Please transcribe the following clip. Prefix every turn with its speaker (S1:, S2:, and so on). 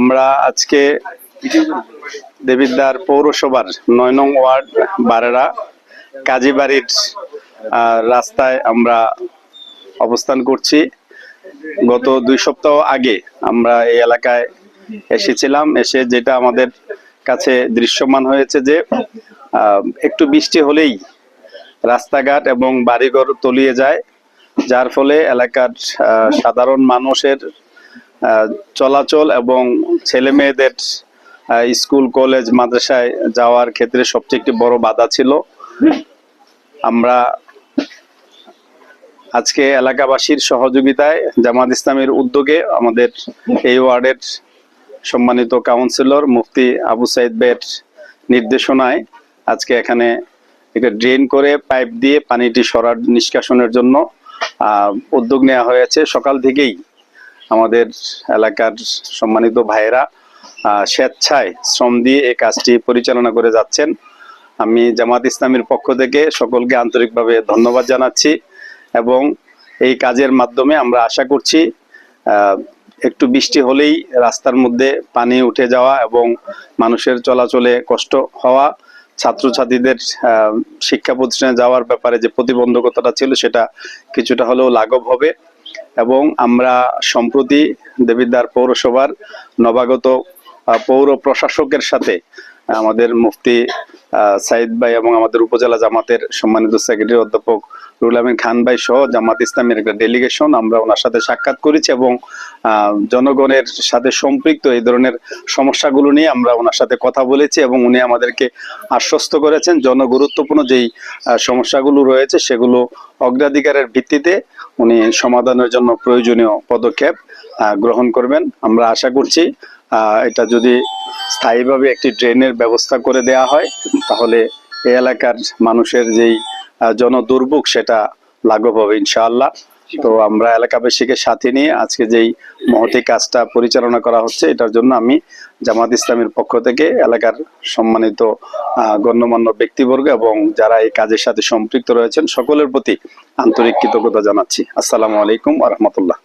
S1: আমরা আজকে দেবিদ্বার পৌরসভার নয় নং ওয়ার্ড বারেরা কাজীবাড়ির রাস্তায় আমরা অবস্থান করছি। গত দুই সপ্তাহ আগে আমরা এই এলাকায় এসেছিলাম, এসে যেটা আমাদের কাছে দৃশ্যমান হয়েছে যে একটু বৃষ্টি হলেই রাস্তাঘাট এবং বাড়িঘর তলিয়ে যায়, যার ফলে এলাকার সাধারণ মানুষের চলাচল এবং ছেলে মেয়েদের স্কুল, কলেজ, মাদ্রাসায় যাওয়ার ক্ষেত্রে সবচেয়ে একটি বড় বাধা ছিল। আমরা আজকে এলাকাবাসীর সহযোগিতায় জামাত ইসলামের উদ্যোগে আমাদের এই ওয়ার্ডের সম্মানিত কাউন্সিলর মুফতি আবু সাইদ বের নির্দেশনায় আজকে এখানে একটা ড্রেন করে পাইপ দিয়ে পানিটি সরার নিষ্কাশনের জন্য উদ্যোগ নেওয়া হয়েছে। সকাল থেকেই আমাদের এলাকার সম্মানিত ভাইয়েরা স্বেচ্ছায় শ্রম দিয়ে এই কাজটি পরিচালনা করে যাচ্ছেন। আমি জামাত ইসলামের পক্ষ থেকে সকলকে আন্তরিকভাবে ধন্যবাদ জানাচ্ছি এবং এই কাজের মাধ্যমে আমরা আশা করছি একটু বৃষ্টি হলেই রাস্তার মধ্যে পানি উঠে যাওয়া এবং মানুষের চলাচলে কষ্ট হওয়া, ছাত্রছাত্রীদের শিক্ষা প্রতিষ্ঠানে যাওয়ার ব্যাপারে যে প্রতিবন্ধকতাটা ছিল সেটা কিছুটা হলেও লাঘব হবে। এবং আমরা সম্প্রতি দেবিদ্বার পৌরসভার নবাগত পৌর প্রশাসকের সাথে আমাদের মুফতি সাইদ ভাই এবং আমাদের উপজেলা জামাতের সম্মানিত সেক্রেটারি অধ্যাপক রুল আমিন খান ভাই সহ জামাত ইসলামের একটা ডেলিগেশন আমরা ওনার সাথে সাক্ষাৎ করেছি এবং জনগণের সাথে সম্পৃক্ত এই ধরনের সমস্যাগুলো নিয়ে আমরা ওনার সাথে কথা বলেছি এবং উনি আমাদেরকে আশ্বস্ত করেছেন জনগুরুত্বপূর্ণ যেই সমস্যাগুলো রয়েছে সেগুলো অগ্রাধিকারের ভিত্তিতে উনি সমাধানের জন্য প্রয়োজনীয় পদক্ষেপ গ্রহণ করবেন। আমরা আশা করছি এটা যদি স্থায়ীভাবে একটি ড্রেনের ব্যবস্থা করে দেয়া হয়, তাহলে এই এলাকার মানুষের যেই জনদুর্ভোগ সেটা লাঘব হবে ইনশাআল্লাহ। তো আমরা এলাকাবাসীকে সাথে নিয়ে আজকে যেই মহতি কাজটা পরিচালনা করা হচ্ছে, এটার জন্য আমি জামাত ইসলামের পক্ষ থেকে এলাকার সম্মানিত গণ্যমান্য ব্যক্তিবর্গ এবং যারা এই কাজের সাথে সম্পৃক্ত রয়েছেন, সকলের প্রতি আন্তরিক কৃতজ্ঞতা জানাচ্ছি। আসসালামু আলাইকুম আ রহমতুল্লাহ।